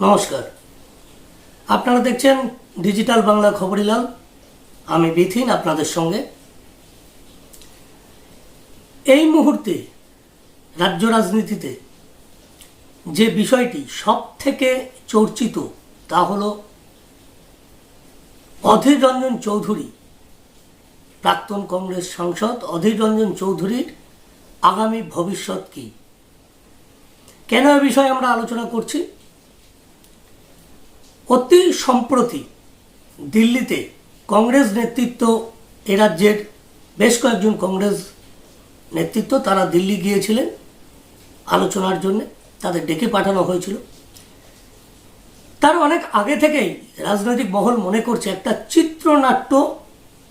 নমস্কার। আপনারা দেখছেন ডিজিটাল বাংলা খবরিলাল। আমি বিথিন আপনাদের সঙ্গে। এই মুহূর্তে রাজ্য রাজনীতিতে যে বিষয়টি সব থেকে চর্চিত তা হল অধীর রঞ্জন চৌধুরী, প্রাক্তন কংগ্রেস সাংসদ অধীর রঞ্জন চৌধুরীর আগামী ভবিষ্যৎ কী? কেন এ বিষয়ে আমরা আলোচনা করছি? অতি সম্প্রতি দিল্লিতে কংগ্রেস নেতৃত্ব এ রাজ্যের বেশ কয়েকজন কংগ্রেস নেতৃত্ব তারা দিল্লি গিয়েছিলেন আলোচনার জন্য, তাদের ডেকে পাঠানো হয়েছিল। তার অনেক আগে থেকেই রাজনৈতিক মহল মনে করছে একটা চিত্রনাট্য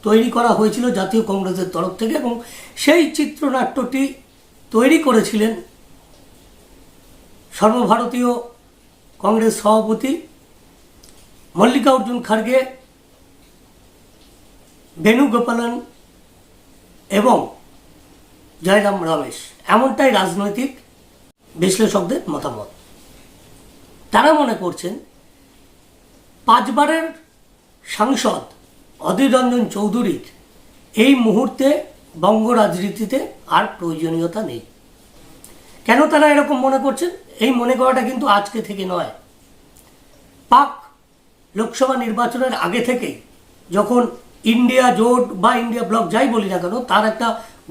তৈরি করা হয়েছিল জাতীয় কংগ্রেসের তরফ থেকে এবং সেই চিত্রনাট্যটি তৈরি করেছিলেন সর্বভারতীয় কংগ্রেস সভাপতি মল্লিকার্জুন খার্গে বেণুগোপালন এবং জয়রাম রমেশ এমনটাই রাজনৈতিক বিশ্লেষকদের মতামত। তারা মনে করছেন, পাঁচবারের সাংসদ অধীর রঞ্জন চৌধুরীর এই মুহূর্তে বঙ্গ রাজনীতিতে আর প্রয়োজনীয়তা নেই। কেন তারা এরকম মনে করছেন? এই মনে করাটা কিন্তু আজকে থেকে নয়। পাক লোকসভা নির্বাচনের আগে থেকেই যখন ইন্ডিয়া জোট বা ইন্ডিয়া ব্লক যাই বলি না কেন, তার একটা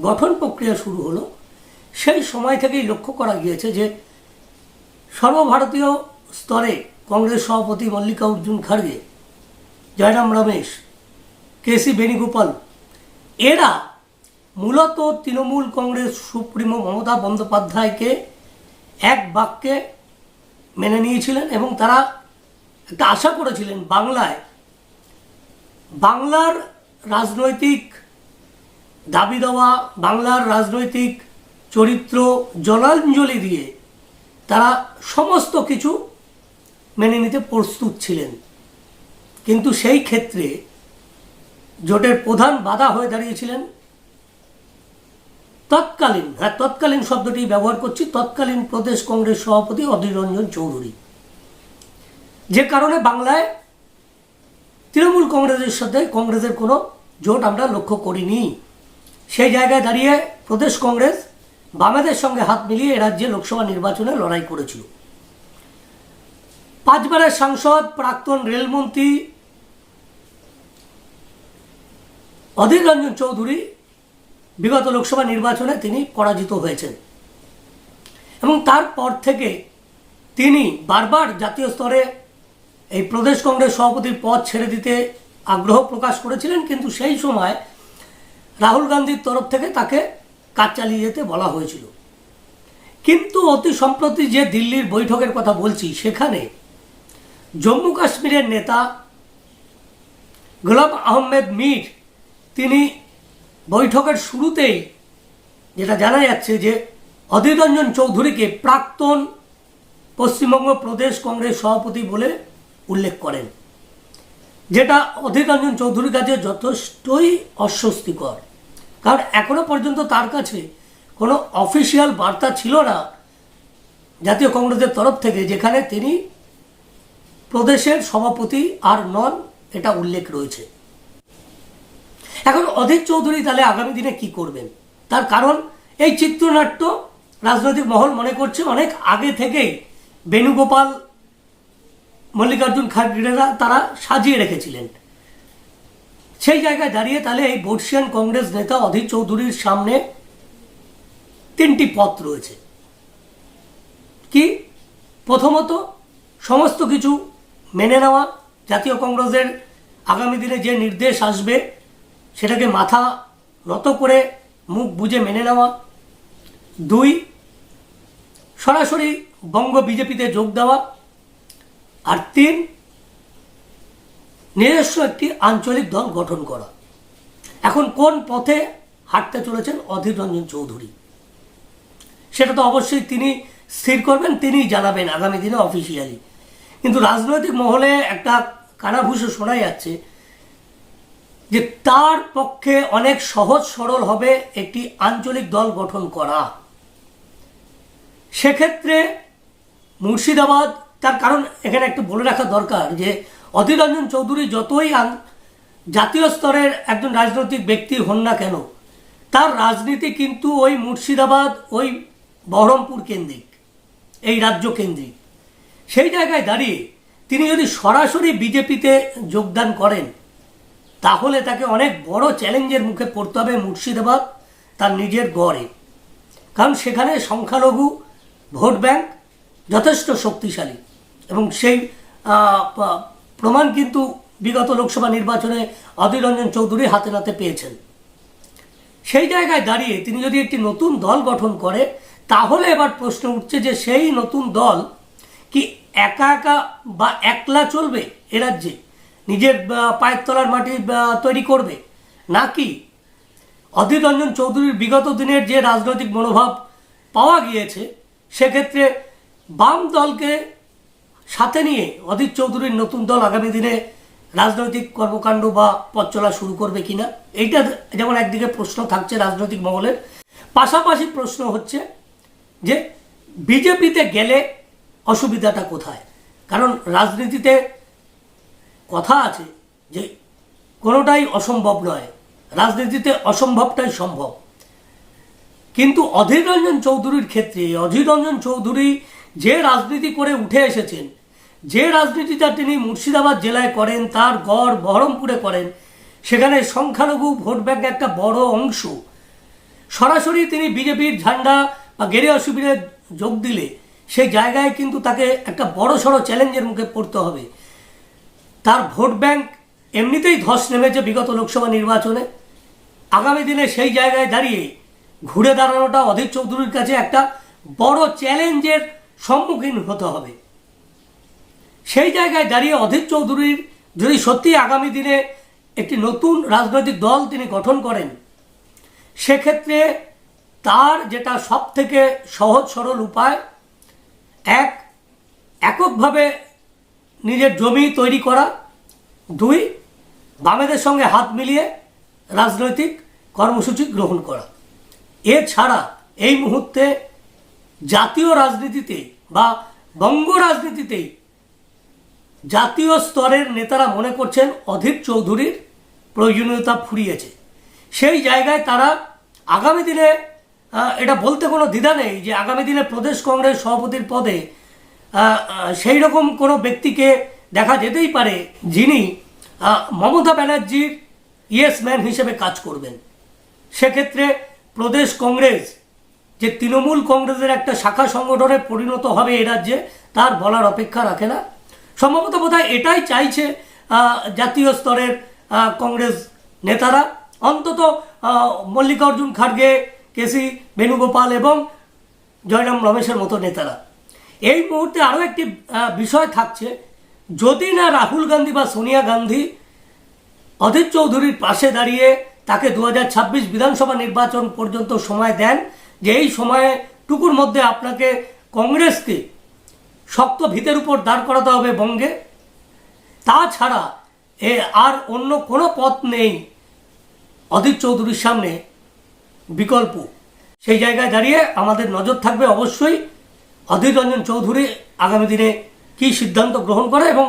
গঠন প্রক্রিয়া শুরু হলো। সেই সময় থেকেই লক্ষ্য করা গিয়েছে যে সর্বভারতীয় স্তরে কংগ্রেস সভাপতি মল্লিকার্জুন খাড়গে, জয়রাম রমেশ কে সি বেণুগোপাল, এরা মূলত তৃণমূল কংগ্রেস সুপ্রিমো মমতা বন্দ্যোপাধ্যায়কে এক বাক্যে মেনে নিয়েছিলেন এবং তারা একটা আশা করেছিলেন বাংলায়। বাংলার রাজনৈতিক দাবি দেওয়া, বাংলার রাজনৈতিক চরিত্র জলাঞ্জলি দিয়ে তারা সমস্ত কিছু মেনে নিতে প্রস্তুত ছিলেন। কিন্তু সেই ক্ষেত্রে জোটের প্রধান বাধা হয়ে দাঁড়িয়েছিলেন তৎকালীন হ্যাঁ তৎকালীন শব্দটি ব্যবহার করছি, তৎকালীন প্রদেশ কংগ্রেস সভাপতি অধীর রঞ্জন চৌধুরী। যে কারণে বাংলায় তৃণমূল কংগ্রেসের সাথে কংগ্রেসের কোনো জোট আমরা লক্ষ্য করিনি। সেই জায়গায় দাঁড়িয়ে প্রদেশ কংগ্রেস বামেদের সঙ্গে হাত মিলিয়ে রাজ্যে লোকসভা নির্বাচনে লড়াই করেছিল। পাঁচবারের সাংসদ, প্রাক্তন রেলমন্ত্রী অধীর রঞ্জন চৌধুরী বিগত লোকসভা নির্বাচনে তিনি পরাজিত হয়েছেন। এবং তারপর থেকে তিনি বারবার জাতীয় স্তরে এই প্রদেশ কংগ্রেস সভাপতির পদ ছেড়ে দিতে আগ্রহ প্রকাশ করেছিলেন, কিন্তু সেই সময় রাহুল গান্ধীর তরফ থেকে তাকে কাজ চালিয়ে যেতে বলা হয়েছিল। কিন্তু অতি সম্প্রতি যে দিল্লির বৈঠকের কথা বলছি, সেখানে জম্মু কাশ্মীরের নেতা গোলাম আহমেদ মীর তিনি বৈঠকের শুরুতেই যেটা জানা যাচ্ছে যে অধীর রঞ্জন চৌধুরীকে প্রাক্তন পশ্চিমবঙ্গ প্রদেশ কংগ্রেস সভাপতি বলে উল্লেখ করেন। যেটা অধীর রঞ্জন চৌধুরীর কাছে যথেষ্টই অস্বস্তিকর। কারণ এখনও পর্যন্ত তার কাছে কোনো অফিসিয়াল বার্তা ছিল না জাতীয় কংগ্রেসের তরফ থেকে, যেখানে তিনি প্রদেশের সভাপতি আর নন, এটা উল্লেখ রয়েছে। এখন অধীর চৌধুরী তাহলে আগামী দিনে কি করবেন? তার কারণ এই চিত্রনাট্য রাজনৈতিক মহল মনে করছে অনেক আগে থেকেই বেণুগোপাল মল্লিকার্জুন খাড়গেরা তারা সাজিয়ে রেখেছিলেন। সেই জায়গায় দাঁড়িয়ে তাহলে এই বর্ষিয়ান কংগ্রেস নেতা অধীর চৌধুরীর সামনে তিনটি পথ রয়েছে। কি? প্রথমত, সমস্ত কিছু মেনে নেওয়া, জাতীয় কংগ্রেসের আগামী দিনে যে নির্দেশ আসবে, সেটাকে মাথা নত করে মুখ বুঝে মেনে নেওয়া। দুই, সরাসরি বঙ্গ বিজেপিতে যোগ দেওয়া। আর তিন, নিজস্ব একটি আঞ্চলিক দল গঠন করা। এখন কোন পথে হাঁটতে চলেছেন অধীর রঞ্জন চৌধুরী? সেটা তো অবশ্যই তিনি স্থির করবেন, তিনিই জানাবেন আগামী দিনে অফিসিয়ালি কিন্তু রাজনৈতিক মহলে একটা কানাভূষে শোনা যাচ্ছে যে তার পক্ষে অনেক সহজ সরল হবে একটি আঞ্চলিক দল গঠন করা। সেক্ষেত্রে মুর্শিদাবাদ তার কারণ এখানে একটু বলে রাখা দরকার যে অধীর রঞ্জন চৌধুরী যতই জাতীয় স্তরের একজন রাজনৈতিক ব্যক্তি হন না কেন, তার রাজনীতি কিন্তু ওই মুর্শিদাবাদ, ওই বহরমপুর কেন্দ্রিক, এই রাজ্য কেন্দ্রিক। সেই জায়গায় দাঁড়িয়ে তিনি যদি সরাসরি বিজেপিতে যোগদান করেন, তাহলে তাকে অনেক বড় চ্যালেঞ্জের মুখে পড়তে হবে মুর্শিদাবাদ, তার নিজের গড়ে। কারণ সেখানে সংখ্যালঘু ভোট ব্যাংক যথেষ্ট শক্তিশালী। এবং সেই প্রমাণ কিন্তু বিগত লোকসভা নির্বাচনে অধীর রঞ্জন চৌধুরী হাতে নাতে পেয়েছেন। সেই জায়গায় দাঁড়িয়ে তিনি যদি একটি নতুন দল গঠন করে, তাহলে এবার প্রশ্ন উঠছে যে সেই নতুন দল কি একা একা বা একলা চলবে এ রাজ্যে? নিজের পায়ের তলার মাটি তৈরি করবে? নাকি অধীর রঞ্জন চৌধুরীর বিগত দিনের যে রাজনৈতিক মনোভাব পাওয়া গিয়েছে, সেক্ষেত্রে বাম দলকে সাথে নিয়ে অধীর চৌধুরীর নতুন দল আগামী দিনে রাজনৈতিক কর্মকাণ্ড বা পথ চলা শুরু করবে কিনা, এইটা যেমন একদিকে প্রশ্ন থাকছে রাজনৈতিক মহলের, পাশাপাশি প্রশ্ন হচ্ছে যে বিজেপিতে গেলে অসুবিধাটা কোথায়? কারণ রাজনীতিতে কথা আছে যে কোনোটাই অসম্ভব নয়, রাজনীতিতে অসম্ভবটাই সম্ভব। কিন্তু অধীর রঞ্জন চৌধুরীর ক্ষেত্রে, অধীর রঞ্জন চৌধুরী যে রাজনীতি করে উঠে এসেছেন যে রাজনীতিটা তিনি মুর্শিদাবাদ জেলায় করেন, তার গড় বহরমপুরে করেন, সেখানে সংখ্যালঘু ভোট ব্যাংক একটা বড় অংশ। সরাসরি তিনি বিজেপির ঝান্ডা বা গেরে অসুবিধে যোগ দিলে, সেই জায়গায় কিন্তু তাকে একটা বড় সড়ো চ্যালেঞ্জের মুখে পড়তে হবে। তার ভোট ব্যাংক এমনিতেই ধস নেমেছে বিগত লোকসভা নির্বাচনে। আগামী দিনে সেই জায়গায় দাঁড়িয়ে ঘুরে দাঁড়ানোটা অধীর চৌধুরীর কাছে একটা বড় চ্যালেঞ্জের সম্মুখীন হতে হবে। সেই জায়গায় দাঁড়িয়ে অধীর চৌধুরীর যদি সত্যি আগামী দিনে একটি নতুন রাজনৈতিক দল তিনি গঠন করেন, সেক্ষেত্রে তার যেটা সব থেকে সহজ সরল উপায়, এক, এককভাবে নিজের জমি তৈরি করা, দুই, বামেদের সঙ্গে হাত মিলিয়ে রাজনৈতিক কর্মসূচি গ্রহণ করা। এছাড়া এই মুহূর্তে জাতীয় রাজনীতিতে বা বঙ্গ রাজনীতিতে জাতীয় স্তরের নেতারা মনে করছেন অধীর চৌধুরীর প্রয়োজনীয়তা ফুরিয়েছে। সেই জায়গায় তারা আগামী দিনে এটা বলতে কোনো দ্বিধা নেই যে আগামী দিনে প্রদেশ কংগ্রেস সভাপতির পদে সেই রকম কোনো ব্যক্তিকে দেখা যেতেই পারে যিনি মমতা ব্যানার্জির ইয়েস ম্যান হিসেবে কাজ করবেন। সেক্ষেত্রে প্রদেশ কংগ্রেস, যে তৃণমূল কংগ্রেসের একটা শাখা সংগঠনে পরিণত হবে এ রাজ্যে, তার বলার অপেক্ষা রাখে না। সম্ভবত বোধহয় এটাই চাইছে জাতীয় স্তরের কংগ্রেস নেতারা। অন্তত মল্লিকার্জুন খাড়গে কেসি বেণুগোপাল এবং জয়রাম রমেশের মতো নেতারা। এই মুহূর্তে আরও একটি বিষয় থাকছে। যদি না রাহুল গান্ধী বা সোনিয়া গান্ধী অধীর চৌধুরীর পাশে দাঁড়িয়ে তাকে দু হাজার ছাব্বিশ বিধানসভা নির্বাচন পর্যন্ত সময় দেন যে এই সময়ে টুকুর মধ্যে আপনাকে কংগ্রেসকে শক্ত ভিতের উপর দাঁড় করাতে হবে বঙ্গে। তাছাড়া এ আর অন্য কোনো পথ নেই। অধীর চৌধুরীর সামনে বিকল্প। সেই জায়গায় দাঁড়িয়ে আমাদের নজর থাকবে অবশ্যই অধীর রঞ্জন চৌধুরী আগামী দিনে কী সিদ্ধান্ত গ্রহণ করে এবং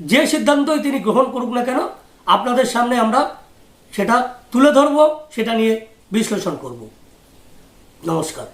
যে সিদ্ধান্তই তিনি গ্রহণ করুক না কেন, আপনাদের সামনে আমরা সেটা তুলে ধরব, সেটা নিয়ে বিশ্লেষণ করব। নমস্কার।